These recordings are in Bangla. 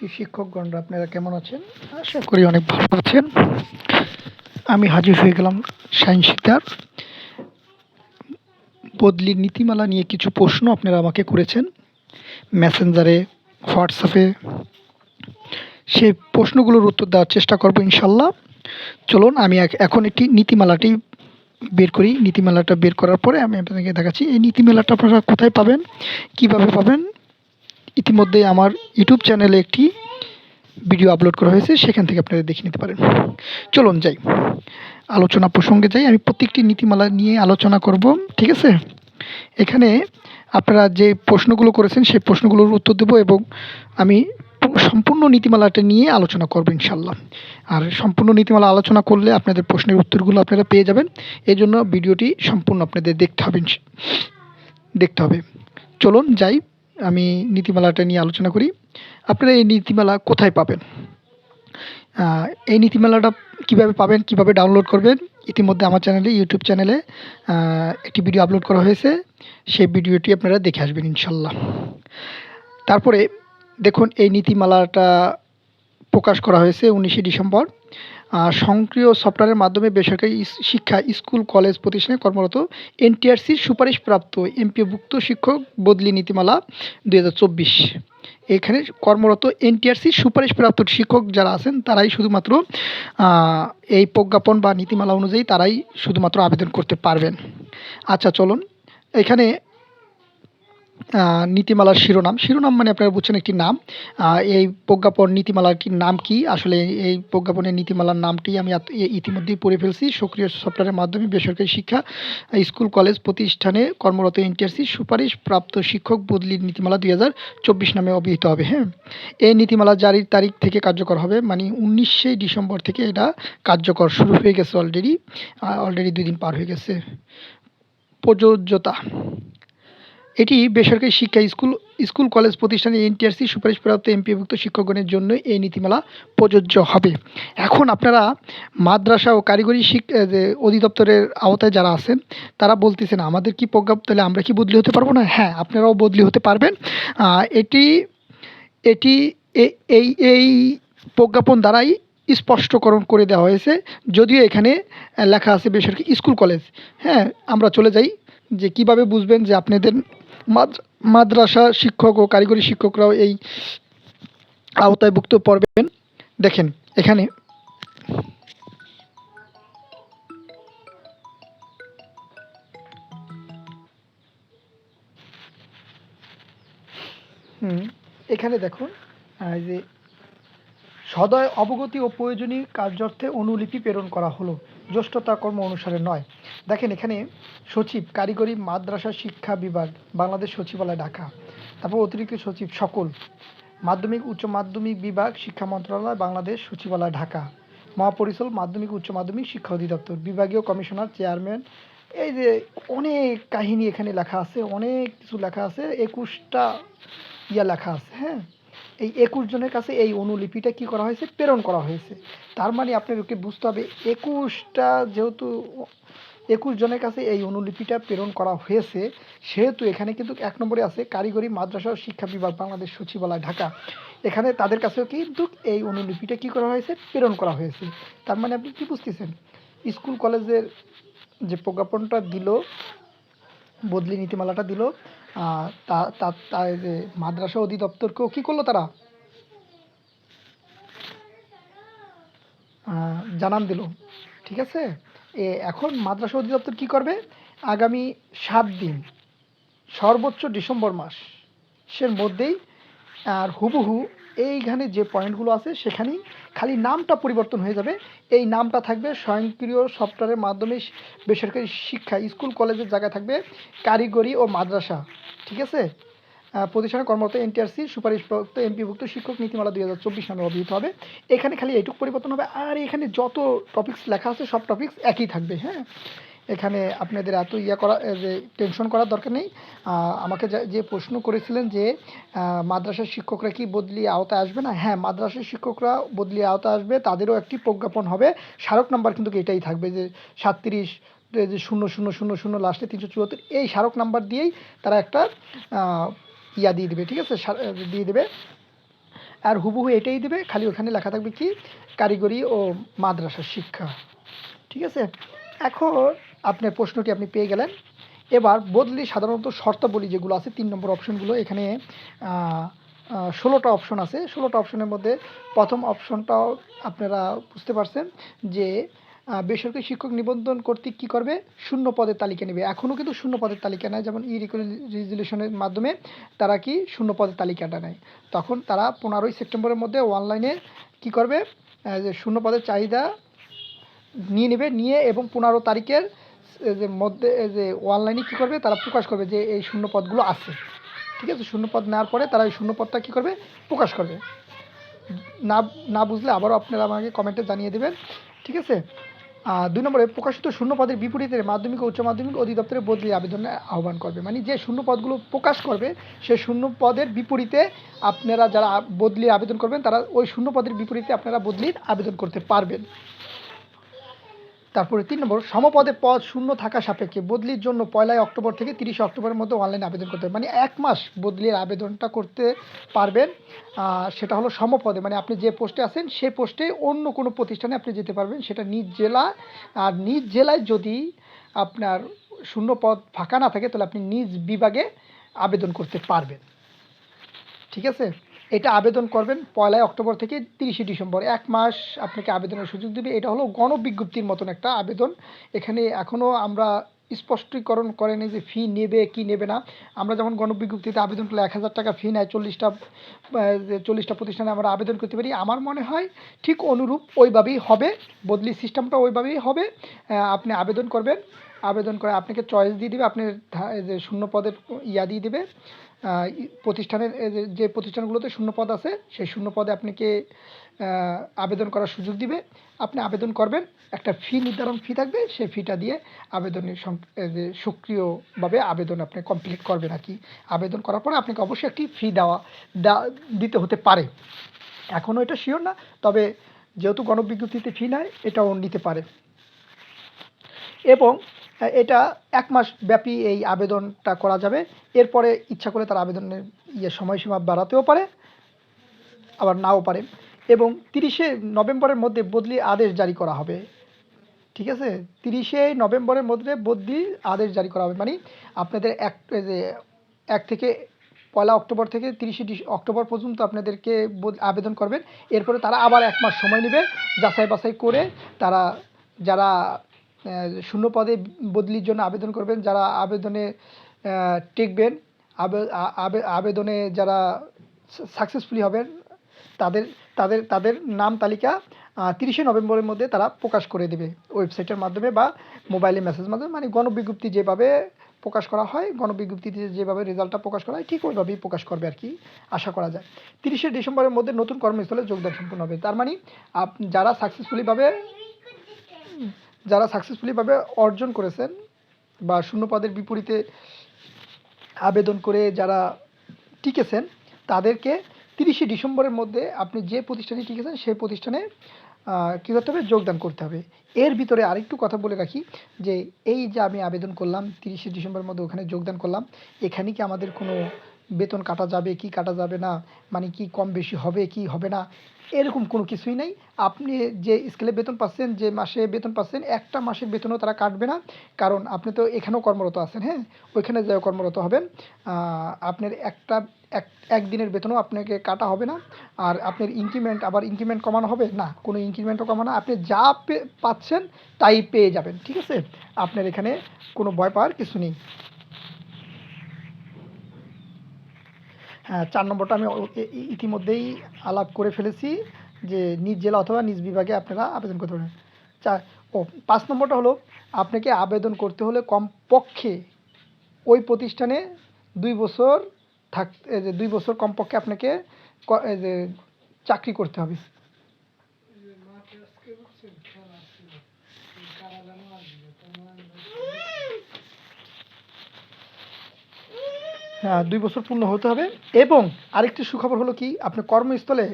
শিক্ষকগণরা আপনারা কেমন আছেন? আশা করি অনেক ভালো আছেন। আমি হাজির হয়ে গেলাম সায়েন্স সিদ্ধার বদলির নীতিমালা নিয়ে কিছু প্রশ্ন আপনারা আমাকে করেছেন। মেসেঞ্জারে, হোয়াটসঅ্যাপে। সেই প্রশ্নগুলোর উত্তর দেওয়ার চেষ্টা করব ইনশাল্লাহ। চলুন, আমি এখন একটি নীতিমালাটি বের করি। নীতিমালাটা বের করার পরে আমি আপনাদেরকে দেখাচ্ছি। এই নীতিমালাটা আপনারা কোথায় পাবেন? কীভাবে পাবেন? ইতিমধ্যে আমার ইউটিউব চ্যানেলে একটি ভিডিও আপলোড করা হয়েছে, সেখান থেকে আপনারা দেখে নিতে পারেন। চলুন যাই। আলোচনা প্রসঙ্গে যাই। আমি প্রত্যেকটি নীতিমালা নিয়ে আলোচনা করব, ঠিক আছে? এখানে আপনারা যে প্রশ্নগুলো করেছেন, সেই প্রশ্নগুলোর উত্তর দেবো এবং আমি সম্পূর্ণ নীতিমালাটা নিয়ে আলোচনা করব ইনশাল্লাহ আর সম্পূর্ণ নীতিমালা আলোচনা করলে আপনাদের প্রশ্নের উত্তরগুলো আপনারা পেয়ে যাবেন। এই জন্য ভিডিওটি সম্পূর্ণ আপনাদের দেখতে হবে দেখতে হবে। চলুন যাই। আমি নীতিমালাটা নিয়ে আলোচনা করি। আপনারা এই নীতিমালা কোথায় পাবেন? এই নীতিমালাটা কীভাবে পাবেন, কীভাবে ডাউনলোড করবেন, ইতিমধ্যে আমার চ্যানেলে, ইউটিউব চ্যানেলে একটি ভিডিও আপলোড করা হয়েছে। সেই ভিডিওটি আপনারা দেখে আসবেন, ইনশাল্লাহ। তারপরে দেখুন, এই নীতিমালাটা প্রকাশ করা হয়েছে উনিশে ডিসেম্বর। সক্রিয় সফটওয়্যারের মাধ্যমে বেসরকারি শিক্ষা, স্কুল, কলেজ প্রতিষ্ঠানে কর্মরত এনটিআরসির সুপারিশপ্রাপ্ত এমপিভুক্ত শিক্ষক বদলি নীতিমালা দু হাজার চব্বিশ। এখানে কর্মরত এনটিআরসির সুপারিশপ্রাপ্ত শিক্ষক যারা আছেন, তারাই শুধুমাত্র এই প্রজ্ঞাপন বা নীতিমালা অনুযায়ী তারাই শুধুমাত্র আবেদন করতে পারবেন। আচ্ছা চলুন। এখানে নীতিমালার শিরোনাম। শিরোনাম মানে আপনারা বুঝছেন একটি নাম। এই প্রজ্ঞাপন নীতিমালাটির নাম কি? আসলে এই প্রজ্ঞাপনের নীতিমালার নামটি আমি ইতিমধ্যেই পড়ে ফেলছি। সক্রিয় সফটওয়্যারের মাধ্যমে বেসরকারি শিক্ষা স্কুল, কলেজ, প্রতিষ্ঠানে কর্মরত এনটিআরসি সুপারিশ প্রাপ্ত শিক্ষক বদলির নীতিমালা দুই হাজার চব্বিশ নামে অভিহিত হবে হ্যাঁ? এই নীতিমালা জারির তারিখ থেকে কার্যকর হবে মানে উনিশে ডিসেম্বর থেকে এটা কার্যকর শুরু হয়ে গেছে অলরেডি অলরেডি দুই দিন পার হয়ে গেছে। প্রযোজ্যতা। এটি বেসরকারি শিক্ষা স্কুল স্কুল, কলেজ প্রতিষ্ঠানে এনটিআরসি সুপারিশপ্রাপ্ত এমপিভুক্ত শিক্ষকগণের জন্য এই নীতিমালা প্রযোজ্য হবে। এখন আপনারা মাদ্রাসা ও কারিগরি শিক্ষা অধিদপ্তরের আওতায় যারা আছেন, তারা বলতেছেন, আমাদের কি প্রজ্ঞাপ তাহলে আমরা কি বদলি হতে পারব না? হ্যাঁ আপনারাও বদলি হতে পারবেন। এটি এটি এই এই প্রজ্ঞাপন দ্বারাই স্পষ্টকরণ করে দেওয়া হয়েছে। যদিও এখানে লেখা আছে বেসরকারি স্কুল, কলেজ। হ্যাঁ আমরা চলে যাই যে কীভাবে বুঝবেন যে আপনাদের মাদ্রাসা শিক্ষক ও কারিগরি শিক্ষকরাও এই আওতায়ভুক্ত পড়বেন। দেখেন, এখানে এখানে দেখুন যে সদয় অবগতি ও প্রয়োজনীয় কার্যার্থে অনুলিপি প্রেরণ করা হলো। জ্যেষ্ঠতা কর্ম অনুসারে নয়। দেখেন, এখানে সচিব, কারিগরি, মাদ্রাসা শিক্ষা বিভাগ, বাংলাদেশ সচিবালয়, ঢাকা। তারপর অতিরিক্ত সচিব সকল। মাধ্যমিক, উচ্চ মাধ্যমিক বিভাগ, শিক্ষা মন্ত্রণালয়, বাংলাদেশ সচিবালয়, ঢাকা। মহাপরিচালক, মাধ্যমিক, উচ্চ মাধ্যমিক শিক্ষা অধিদপ্তর, বিভাগীয় কমিশনার, চেয়ারম্যান। এই যে অনেক কাহিনী এখানে লেখা আছে, অনেক কিছু লেখা আছে, একুশটা ইয়া লেখা আছে হ্যাঁ? এই একুশ জনের কাছে এই অনুলিপিটা কি করা হয়েছে? প্রেরণ করা হয়েছে। তার মানে আপনাদেরকে বুঝতে হবে, একুশটা যেহেতু একুশ জনের কাছে এই অনুলিপিটা প্রেরণ করা হয়েছে, সেহেতু এখানে কিন্তু এক নম্বরে আছে কারিগরি মাদ্রাসা ও শিক্ষা বিভাগ বাংলাদেশ সচিবালয় ঢাকা। এখানে তাদের কাছেও কিন্তু এই অনুলিপিটা কি করা হয়েছে? প্রেরণ করা হয়েছে। তার মানে আপনি কি বুঝতেছেন? স্কুল কলেজের যে প্রজ্ঞাপনটা দিল, বদলি নীতিমালাটা দিল মাদ্রাসা অধিদপ্তরকেও কি করল তারা? জানান দিল। ঠিক আছে? এ, এখন মাদ্রাসা অধিদপ্তর কি করবে? আগামী সাত দিন, সর্বোচ্চ ডিসেম্বর মাস, সের মধ্যেই, আর হুবহু এইখানে যে পয়েন্টগুলো আছে সেখানেই খালি নামটা পরিবর্তন হয়ে যাবে। এই নামটা থাকবে স্বয়ংক্রিয় সফটওয়্যারের মাধ্যমে বেসরকারি শিক্ষা স্কুল কলেজের জায়গায় থাকবে কারিগরি ও মাদ্রাসা। ঠিক আছে? আহ, প্রতিষ্ঠানে কর্মরত এনটিআরসি সুপারিশপ্রাপ্ত এমপিভুক্ত শিক্ষক নীতিমালা দুই হাজার চব্বিশ সালে অভিহিত হবে। এখানে খালি এইটুকু পরিবর্তন হবে। আর এখানে যত টপিকস লেখা আছে সব টপিকস একই থাকবে হ্যাঁ? এখানে আপনাদের এত ইয়া করা যে টেনশন করার দরকার নেই। আমাকে যা- প্রশ্ন করেছিলেন যে মাদ্রাসার শিক্ষকরা কি বদলি আওতায় আসবে না? হ্যাঁ মাদ্রাসার শিক্ষকরা বদলি আওতায় আসবে, তাদেরও একটি প্রজ্ঞাপন হবে। স্মারক নাম্বার কিন্তু এটাই থাকবে যে, সাতত্রিশ যে শূন্য শূন্য শূন্য শূন্য লাস্টে তিনশো চুয়াত্তর, এই স্মারক নাম্বার দিয়েই তারা একটা ইয়া দিয়ে দেবে, ঠিক আছে? দিয়ে দেবে। আর হুবহু এটাই দেবে, খালি ওখানে লেখা থাকবে কি? কারিগরি ও মাদ্রাসা শিক্ষা, ঠিক আছে? এখন আপনার প্রশ্নটি আপনি পেয়ে গেলেন। এবার বদলি সাধারণত শর্তাবলী যেগুলো আছে, তিন নম্বর অপশনগুলো, এখানে ষোলোটা অপশন আছে। ষোলোটা অপশনের মধ্যে প্রথম অপশনটাও আপনারা বুঝতে পারছেন যে বেসরকারি শিক্ষক নিবন্ধন কর্তৃক কী করবে? শূন্য পদের তালিকা নেবে। এখনও কিন্তু শূন্য পদের তালিকা নেয় যেমন ই রেজুলেশনের মাধ্যমে তারা কি শূন্য পদের তালিকাটা নেয়। তখন তারা পনেরোই সেপ্টেম্বরের মধ্যে অনলাইনে কি করবে? যে শূন্য পদের চাহিদা নিয়ে নেবে, নিয়ে এবং পনেরো তারিখের যে মধ্যে যে অনলাইনে কী করবে? তারা প্রকাশ করবে যে এই শূন্য পদগুলো আছে। ঠিক আছে? শূন্য পদ নেওয়ার পরে তারা এই শূন্য পদটা কী করবে? প্রকাশ করবে। না না বুঝলে আবারও আপনারা আমাকে কমেন্টে জানিয়ে দেবেন। ঠিক আছে? আর দুই নম্বরে, প্রকাশিত শূন্য পদের বিপরীতে মাধ্যমিক ও উচ্চ মাধ্যমিক অধিদপ্তরে বদলি আবেদনের আহ্বান করবে। মানে যে শূন্য পদগুলো প্রকাশ করবে, সে শূন্য পদের বিপরীতে আপনারা যারা বদলির আবেদন করবেন, তারা ওই শূন্য পদের বিপরীতে আপনারা বদলির আবেদন করতে পারবেন। তারপরে তিন নম্বর, সমপদে পদ শূন্য থাকা সাপেক্ষে বদলির জন্য পয়লাই অক্টোবর থেকে তিরিশে অক্টোবরের মধ্যে অনলাইনে আবেদন করতে হবে। মানে এক মাস বদলির আবেদনটা করতে পারবেন। সেটা হলো সমপদে। মানে আপনি যে পোস্টে আছেন সেই পোস্টে অন্য কোনো প্রতিষ্ঠানে আপনি যেতে পারবেন। সেটা নিজ জেলা, আর নিজ জেলায় যদি আপনার শূন্য পদ ফাঁকা না থাকে, তাহলে আপনি নিজ বিভাগে আবেদন করতে পারবেন। ঠিক আছে? এটা আবেদন করবেন পয়লাই অক্টোবর থেকে তিরিশে ডিসেম্বর। এক মাস আপনাকে আবেদনের সুযোগ দেবে। এটা হলো গণবিজ্ঞপ্তির মতন একটা আবেদন। এখানে এখনও আমরা স্পষ্টীকরণ করেনি যে ফি নেবে কি নেবে না। আমরা যেমন গণবিজ্ঞপ্তিতে আবেদন করলে এক হাজার টাকা ফি নেয়, চল্লিশটা চল্লিশটা প্রতিষ্ঠানে আমরা আবেদন করতে পারি। আমার মনে হয় ঠিক অনুরূপ ওইভাবেই হবে। বদলি সিস্টেমটা ওইভাবেই হবে। আপনি আবেদন করবেন। আবেদন করে আপনাকে চয়েস দিয়ে দিবে। আপনি যে শূন্য পদের ইয়া দিয়ে দিবে। প্রতিষ্ঠানের যে- প্রতিষ্ঠানগুলোতে শূন্য পদ আছে, সেই শূন্য পদে আপনাকে আবেদন করার সুযোগ দিবে। আপনি আবেদন করবেন, একটা ফি নির্ধারণ ফি থাকবে, সেই ফিটা দিয়ে আবেদনের সক্রিয়ভাবে আবেদন আপনি কমপ্লিট করবেন আর কি। আবেদন করার পরে আপনাকে অবশ্যই একটি ফি দেওয়া দিতে হতে পারে। এখনও এটা শিওর না, তবে যেহেতু গণবিজ্ঞপ্তিতে ফি নেয় এটাও নিতে পারে। এবং এটা এক মাস ব্যাপী এই আবেদনটা করা যাবে। এরপরে ইচ্ছা করলে তার আবেদনের ইয়ে সময়সীমা বাড়াতেও পারে, আবার নাও পারে। এবং তিরিশে নভেম্বরের মধ্যে বদলি আদেশ জারি করা হবে। ঠিক আছে? তিরিশে নভেম্বরের মধ্যে বদলি আদেশ জারি করা হবে। মানে আপনাদের এক এক থেকে পয়লা অক্টোবর থেকে তিরিশে অক্টোবর পর্যন্ত আপনাদেরকে বদ- আবেদন করবেন। এরপরে তারা আবার এক মাস সময় নেবে যাচাই বাছাই করে তারা, যারা শূন্য পদে বদলির জন্য আবেদন করবেন। যারা আবেদনে টিকবেন, আবে- আবেদনে যারা সাকসেসফুলি হবেন, তাদের তাদের তাদের নাম তালিকা তিরিশে নভেম্বরের মধ্যে তারা প্রকাশ করে দেবে ওয়েবসাইটের মাধ্যমে বা মোবাইলে মেসেজ মাধ্যমে। মানে গণবিজ্ঞপ্তি যেভাবে প্রকাশ করা হয়, গণবিজ্ঞপ্তিতে যেভাবে রেজাল্টটা প্রকাশ করা হয়, ঠিক ওইভাবেই প্রকাশ করবে আর কি, আশা করা যায়। তিরিশে ডিসেম্বরের মধ্যে নতুন কর্মস্থলে যোগদান সম্পন্ন হবে। তার মানে যারা সাকসেসফুলিভাবে যারা সাকসেসফুলিভাবে অর্জন করেছেন বা শূন্য পদের বিপরীতে আবেদন করে যারা টিকেছেন, তাদেরকে তিরিশে ডিসেম্বরের মধ্যে আপনি যে প্রতিষ্ঠানে টিকেছেন সেই প্রতিষ্ঠানে কী করতে হবে যোগদান করতে হবে। এর ভিতরে আরেকটু কথা বলে রাখি যে, এই যে আমি আবেদন করলাম, তিরিশে ডিসেম্বরের মধ্যে ওখানে যোগদান করলাম, এখানে কি আমাদের কোনো বেতন কাটা যাবে, কি কাটা যাবে না মানে কি কম বেশি হবে, কি হবে না, এরকম কোনো কিছুই নেই। আপনি যে স্কেলে বেতন পাচ্ছেন, যে মাসে বেতন পাচ্ছেন, একটা মাসের বেতনও তারা কাটবে না। কারণ আপনি তো এখানেও কর্মরত আছেন হ্যাঁ? ওইখানে যে কর্মরত হবেন। আপনার একটা, এক, একদিনের বেতনও আপনাকে কাটা হবে না। আর আপনার ইনক্রিমেন্ট আবার ইনক্রিমেন্ট কমানো হবে? না, কোনো ইনক্রিমেন্টও কমানো আপনি যা পাচ্ছেন, তাই পেয়ে যাবেন, ঠিক আছে? আপনার এখানে কোনো ভয় পাওয়ার কিছু নেই। হ্যাঁ চার নম্বরটা আমি ইতিমধ্যেই আলাপ করে ফেলেছি যে নিজ জেলা অথবা নিজ বিভাগে আপনারা আবেদন করতে পারেন। চার ও, পাঁচ নম্বরটা হলো, আপনাকে আবেদন করতে হলে কমপক্ষে ওই প্রতিষ্ঠানে দুই বছর থাক দুই বছর কমপক্ষে আপনাকে চাকরি করতে হবে। দুই বছর পূর্ণ হতে হবে। এবং আরেকটি সুখবর হলো কি, আপনি কর্মস্থলে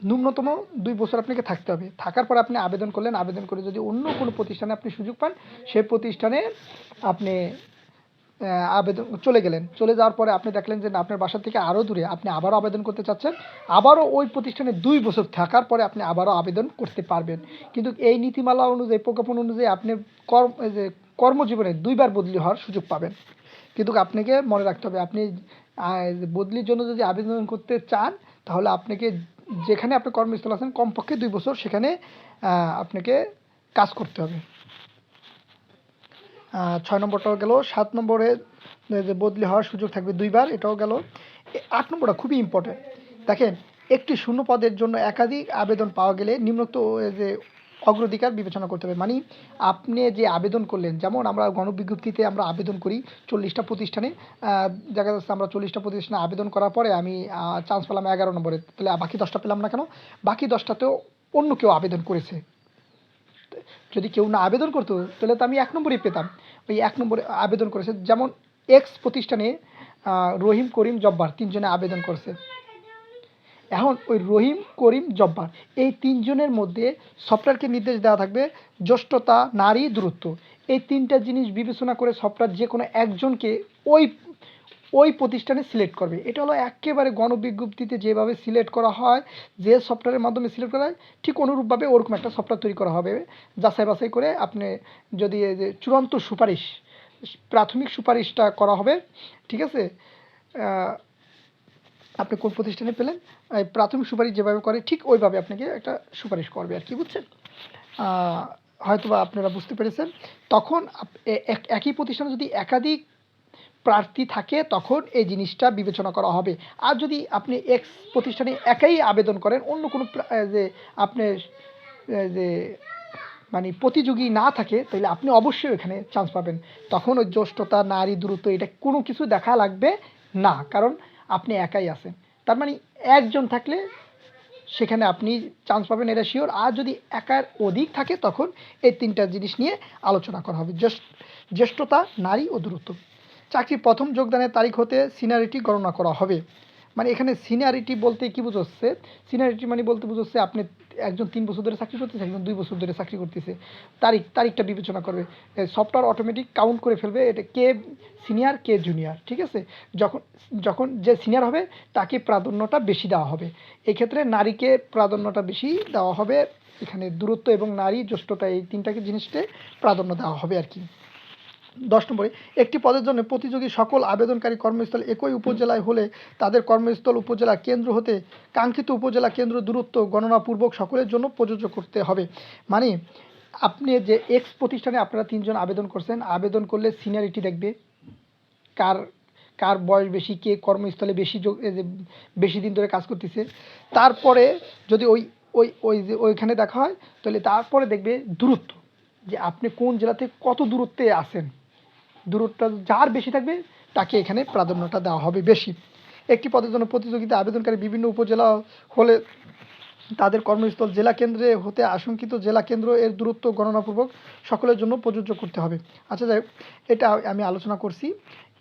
ন্যূনতম দুই বছর আপনাকে থাকতে হবে। থাকার পর আপনি আবেদন করলেন, আবেদন করে যদি অন্য কোনো প্রতিষ্ঠানে আপনি সুযোগ পান সেই প্রতিষ্ঠানে আপনি আবেদন, চলে গেলেন। চলে যাওয়ার পরে আপনি দেখলেন যে না, আপনার বাসা থেকে আরও দূরে আপনি আবারও আবেদন করতে চাচ্ছেন। আবারও ওই প্রতিষ্ঠানে দুই বছর থাকার পরে আপনি আবারও আবেদন করতে পারবেন। কিন্তু এই নীতিমালা অনুযায়ী, প্রজ্ঞাপন অনুযায়ী আপনি কর্ম যে কর্মজীবনে দুইবার বদলি হওয়ার সুযোগ পাবেন। কিন্তু আপনাকে মনে রাখতে হবে, আপনি বদলির জন্য যদি আবেদন করতে চান, তাহলে আপনাকে যেখানে আপনি কর্মস্থল আছেন, কমপক্ষে দুই বছর সেখানে আপনাকে কাজ করতে হবে। ছয় নম্বরটাও গেল, সাত নম্বরে যে বদলি হওয়ার সুযোগ থাকবে দুইবার, এটাও গেল। আট নম্বরটা খুবই ইম্পর্টেন্ট দেখেন, একটি শূন্য পদের জন্য একাধিক আবেদন পাওয়া গেলে নিম্নোক্ত যে অগ্রাধিকার বিবেচনা করতে হবে। মানে আপনি যে আবেদন করলেন, যেমন আমরা গণবিজ্ঞপ্তিতে আমরা আবেদন করি চল্লিশটা প্রতিষ্ঠানে দেখা যাচ্ছে আমরা চল্লিশটা প্রতিষ্ঠানে আবেদন করার পরে আমি চান্স পেলাম এগারো নম্বরে। তাহলে বাকি দশটা পেলাম না কেন? বাকি দশটাতেও অন্য কেউ আবেদন করেছে। যদি কেউ না আবেদন করতো, তাহলে তো আমি এক নম্বরই পেতাম। ওই এক নম্বরে আবেদন করেছে। যেমন এক্স প্রতিষ্ঠানে রহিম করিম জব্বার, তিনজনে আবেদন করেছে। এখন ওই রহিম, করিম, জব্বার, এই তিনজনের মধ্যে সফটওয়্যারকে নির্দেশ দেওয়া থাকবে জ্যেষ্ঠতা, নারী, দূরত্ব। এই তিনটা জিনিস বিবেচনা করে সফটওয়্যার যে কোনো একজনকে ওই ওই প্রতিষ্ঠানে সিলেক্ট করবে। এটা হলো একেবারে গণবিজ্ঞপ্তিতে যেভাবে সিলেক্ট করা হয়, যে সফটওয়্যারের মাধ্যমে সিলেক্ট করা হয়, ঠিক অনুরূপভাবে ওরকম একটা সফটওয়্যার তৈরি করা হবে। যাচাই বাছাই করে আপনি যদি চূড়ান্ত সুপারিশ, প্রাথমিক সুপারিশটা করা হবে, ঠিক আছে? আপনি কোন প্রতিষ্ঠানে পেলেন? প্রাথমিক সুপারিশ যেভাবে করে ঠিক ওইভাবে আপনাকে একটা সুপারিশ করবে আর কি বুঝছেন? আহ, হয়তোবা আপনারা বুঝতে পেরেছেন। তখন এক- একই প্রতিষ্ঠানে যদি একাধিক প্রার্থী থাকে তখন এই জিনিসটা বিবেচনা করা হবে। আর যদি আপনি এক্স প্রতিষ্ঠানে একাই আবেদন করেন অন্য কোনো যে আপনি যে মানে প্রতিযোগী না থাকে তাহলে আপনি অবশ্যই এখানে চান্স পাবেন। তখন ওই জ্যেষ্ঠতা নারী দূরত্ব এটা কোনো কিছু দেখা লাগবে না। কারণ আপনি একাই আছেন। তার মানে একজন থাকলে সেখানে আপনি চান্স পাবেন, এটা শিওর আর যদি একার অধিক থাকে, তখন এই তিনটা জিনিস নিয়ে আলোচনা করা হবে। জ্যেষ্ঠতা, নারী ও দূরত্ব। চাকরির প্রথম যোগদানের তারিখ হতে সিনারিটি গণনা করা হবে। মানে এখানে সিনারিটি বলতে কি বুঝোচ্ছে? সিনারিটি মানে বলতে বুঝোচ্ছে আপনি একজন তিন বছর ধরে চাকরি করতেছে, একজন দুই বছর ধরে চাকরি করতেছে। তারিখ, তারিখটা বিবেচনা করবে। সফটওয়্যার অটোমেটিক কাউন্ট করে ফেলবে, এটা কে সিনিয়র কে জুনিয়র ঠিক আছে? যখন যখন যে সিনিয়র হবে, তাকে প্রাধান্যটা বেশি দেওয়া হবে। এই ক্ষেত্রে নারীকে প্রাধান্যটা বেশি দেওয়া হবে। এখানে দূরত্ব এবং নারী জ্যেষ্ঠতা এই তিনটাকে জিনিসকে প্রাধান্য দেওয়া হবে আর কি। দশ নম্বরে, একটি পদের জন্য প্রতিযোগী সকল আবেদনকারী কর্মস্থল একই উপজেলায় হলে তাদের কর্মস্থল উপজেলা কেন্দ্র হতে কাঙ্ক্ষিত উপজেলা কেন্দ্র দূরত্ব গণনাপূর্বক সকলের জন্য প্রযোজ্য করতে হবে। মানে আপনি যে এক্স প্রতিষ্ঠানে আপনারা তিনজন আবেদন করছেন, আবেদন করলে সিনিয়রিটি দেখবে, কার কার বয়স বেশি, কে কর্মস্থলে বেশি বেশি দিন ধরে কাজ করতেছে, তারপরে যদি ওই ওই ওই যে ওইখানে দেখা হয়, তাহলে তারপরে দেখবে দূরত্ব, যে আপনি কোন জেলাতে কত দূরত্বে আছেন। দূরত্বটা যার বেশি থাকবে, তাকে এখানে প্রাধান্যটা দেওয়া হবে বেশি। একটি পদের জন্য প্রতিযোগিতা আবেদনকারী বিভিন্ন উপজেলা হলে তাদের কর্মস্থল, জেলা কেন্দ্রে হতে আশঙ্কিত জেলা কেন্দ্র এর দূরত্ব গণনাপূর্বক সকলের জন্য প্রযোজ্য করতে হবে। আচ্ছা যাই এটা আমি আলোচনা করছি।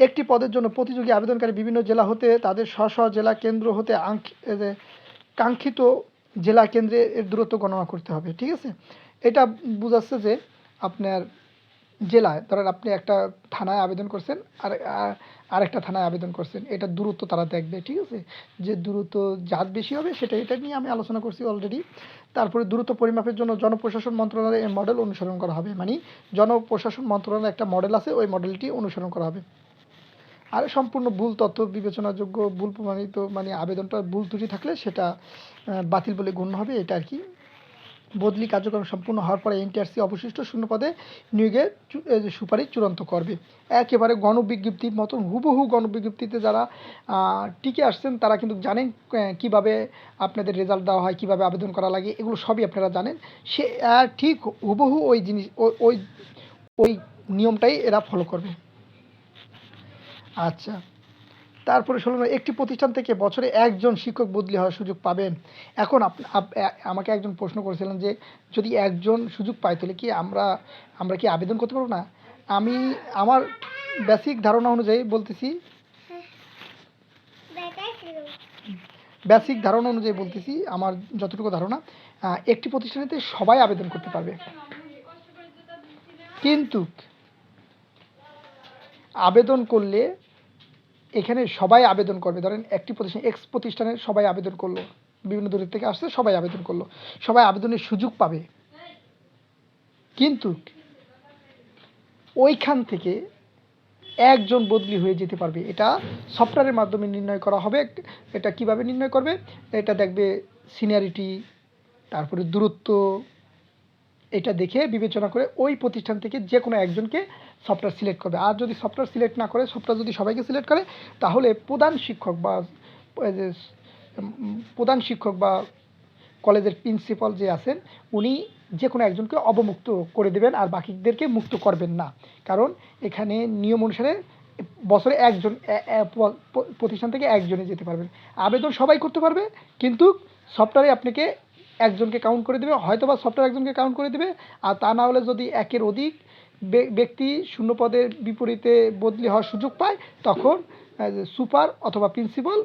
একটি পদের জন্য প্রতিযোগী আবেদনকারী বিভিন্ন জেলা হতে তাদের স্ব স্ব জেলা কেন্দ্র হতে কাঙ্ক্ষিত জেলা কেন্দ্রে এর দূরত্ব গণনা করতে হবে, ঠিক আছে? এটা বোঝাচ্ছে যে আপনার জেলায়, ধরেন আপনি একটা থানায় আবেদন করছেন, আর, আর- আরেকটা থানায় আবেদন করছেন, এটা দূরত্ব তারা দেখবে, ঠিক আছে? যে দূরত্ব যার বেশি হবে সেটা, এটা নিয়ে আমি আলোচনা করছি অলরেডি তারপরে দূরত্ব পরিমাপের জন্য জনপ্রশাসন মন্ত্রণালয়ের মডেল অনুসরণ করা হবে মানে জনপ্রশাসন মন্ত্রণালয়ের একটা মডেল আছে, ওই মডেলটি অনুসরণ করা হবে। আর সম্পূর্ণ ভুল তথ্য বিবেচনাযোগ্য, ভুল প্রমাণিত মানে আবেদনটা ভুল ত্রুটি থাকলে সেটা বাতিল বলে গণ্য হবে, এটা আর কি। বদলি কার্যক্রম সম্পূর্ণ হওয়ার পরে এনটিআরসি অবশিষ্ট শূন্য পদে নিয়োগের চু- সুপারিশ চূড়ান্ত করবে। একেবারে গণবিজ্ঞপ্তির মতন হুবহু গণবিজ্ঞপ্তিতে যারা টিকে আসছেন, তারা কিন্তু জানেন কীভাবে আপনাদের রেজাল্ট দেওয়া হয়, কীভাবে আবেদন করা লাগে, এগুলো সবই আপনারা জানেন। সে ঠিক হুবহু ওই জিনিস ওই ওই নিয়মটাই এরা ফলো করবে। আচ্ছা। তারপরে ষোলো একটি প্রতিষ্ঠান থেকে বছরে একজন শিক্ষক বদলি হওয়ার সুযোগ পাবেন। এখন আমাকে একজন প্রশ্ন করেছিলেন যে, যদি একজন সুযোগ পাই, তাহলে কি আমরা আমরা কি আবেদন করতে পারব? না। আমি আমার বেসিক ধারণা অনুযায়ী বলতেছি বেসিক ধারণা অনুযায়ী বলতেছি, আমার যতটুকু ধারণা একটি প্রতিষ্ঠানেতে সবাই আবেদন করতে পারবে। কিন্তু আবেদন করলে এখানে সবাই আবেদন করবে। ধরেন একটি প্রতিষ্ঠান এক্স প্রতিষ্ঠানে সবাই আবেদন করল। বিভিন্ন দূরের থেকে আসছে, সবাই আবেদন করল। সবাই আবেদনের সুযোগ পাবে। কিন্তু ওইখান থেকে একজন বদলি হয়ে যেতে পারবে। এটা সফটওয়্যারের মাধ্যমে নির্ণয় করা হবে। এটা কীভাবে নির্ণয় করবে? এটা দেখবে সিনিয়রিটি, তারপরে দূরত্ব এটা দেখে বিবেচনা করে ওই প্রতিষ্ঠান থেকে যে কোনো একজনকে সফটওয়্যার সিলেক্ট করবে। আর যদি সফটওয়্যার সিলেক্ট না করে সফটওয়্যার যদি সবাইকে সিলেক্ট করে, তাহলে প্রধান শিক্ষক বা প্রধান শিক্ষক বা কলেজের প্রিন্সিপাল যে আছেন, উনি যে কোনো একজনকে অবমুক্ত করে দেবেন আর বাকিদেরকে মুক্ত করবেন না। কারণ এখানে নিয়ম অনুসারে বছরে একজন প্রতিষ্ঠান থেকে একজনে যেতে পারবেন। আবেদন সবাই করতে পারবে, কিন্তু সফটওয়্যারে আপনাকে একজনকে কাউন্ট করে দেবে হয়তো বা সফটওয়্যার একজনকে কাউন্ট করে দেবে, আর তা না হলে যদি একের অধিক ব্যক্তি শূন্য পদের বিপরীতে বদলি হওয়ার সুযোগ পায়, তখন সুপার অথবা প্রিন্সিপাল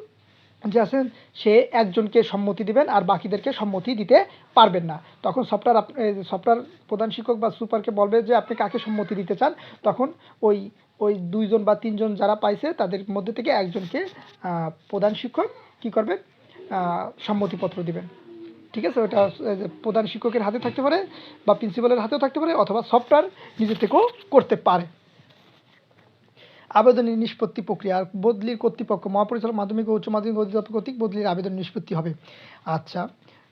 যে আছেন সে একজনকে সম্মতি দিবেন আর বাকিদেরকে সম্মতি দিতে পারবেন না। তখন সফটওয়্যার সফটওয়্যার প্রধান শিক্ষক বা সুপারকে বলবে যে, আপনি কাকে সম্মতি দিতে চান? তখন ওই ওই দুইজন বা তিনজন যারা পাইছে, তাদের মধ্যে থেকে একজনকে প্রধান শিক্ষক কি করবেন? সম্মতিপত্র দিবেন। ঠিক আছে? ওটা প্রধান শিক্ষকের হাতে থাকতে পারে বা প্রিন্সিপালের হাতেও থাকতে পারে অথবা সফটওয়্যার নিজে থেকেও করতে পারে। আবেদনের নিষ্পত্তি প্রক্রিয়া, আর বদলির কর্তৃপক্ষ, মহাপরিচালক, মাধ্যমিক ও উচ্চ মাধ্যমিক অধিদপ্তর কর্তৃক বদলির আবেদন নিষ্পত্তি হবে। আচ্ছা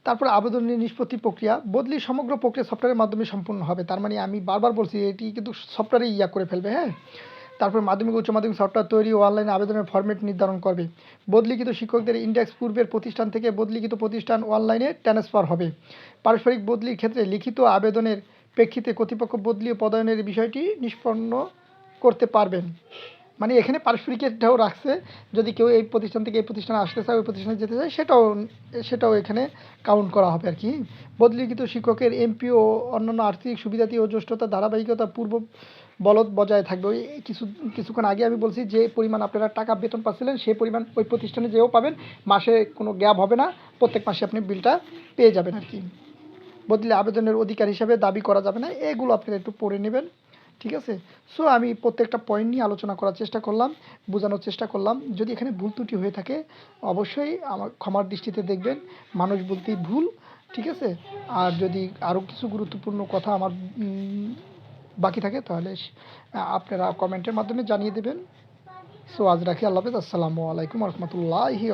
তারপর আবেদনের নিষ্পত্তি প্রক্রিয়া, বদলি সমগ্র প্রক্রিয়া সফটওয়্যারের মাধ্যমে সম্পূর্ণ হবে। তার মানে আমি বারবার বলছি, এটি কিন্তু সফটওয়্যারে ইয়া করে ফেলবে হ্যাঁ? তারপর মাধ্যমিক উচ্চ মাধ্যমিক সফটওয়্যার তৈরি ও অনলাইনে আবেদনের ফরম্যাট নির্ধারণ করবে। বদলিকৃত শিক্ষকদের ইন্ডেক্স পূর্বের প্রতিষ্ঠান থেকে বদলিকৃত প্রতিষ্ঠান অনলাইনে ট্রান্সফার হবে। পারস্পরিক বদলির ক্ষেত্রে লিখিত আবেদনের প্রেক্ষিতে কর্তৃপক্ষ বদলি ও পদায়নের বিষয়টি নিষ্পন্ন করতে পারবেন। মানে এখানে পারস্পরিকটাও রাখছে, যদি কেউ এই প্রতিষ্ঠান থেকে এই প্রতিষ্ঠানে আসতে চায়, ওই প্রতিষ্ঠানে যেতে চায়, সেটাও সেটাও এখানে কাউন্ট করা হবে আর কি। বদলিকৃত শিক্ষকের এমপি ও অন্যান্য আর্থিক সুবিধাদি ও জ্যেষ্ঠতা, ধারাবাহিকতা, পূর্ব বলদ বজায় থাকবে। ওই কিছু, কিছুক্ষণ আগে আমি বলছি যে পরিমাণ আপনারা টাকা বেতন পাচ্ছিলেন, সেই পরিমাণ ওই প্রতিষ্ঠানে যেও পাবেন। মাসে কোনো গ্যাপ হবে না, প্রত্যেক মাসে আপনি বিলটা পেয়ে যাবেন আর কি। বদলে আবেদনের অধিকার হিসাবে দাবি করা যাবে না, এগুলো আপনারা একটু পড়ে নেবেন, ঠিক আছে? সো আমি প্রত্যেকটা পয়েন্ট নিয়ে আলোচনা করার চেষ্টা করলাম, বোঝানোর চেষ্টা করলাম। যদি এখানে ভুল ত্রুটি হয়ে থাকে, অবশ্যই আমার ক্ষমার দৃষ্টিতে দেখবেন, মানুষ বলতেই ভুল, ঠিক আছে? আর যদি আরও কিছু গুরুত্বপূর্ণ কথা আমার বাকি থাকে, তাহলে আপনারা কমেন্টের মাধ্যমে জানিয়ে দেবেন। সো আজ রাখি, আল্লাহ হাফেজ, আসসালামু আলাইকুম রহমতুল্লাহি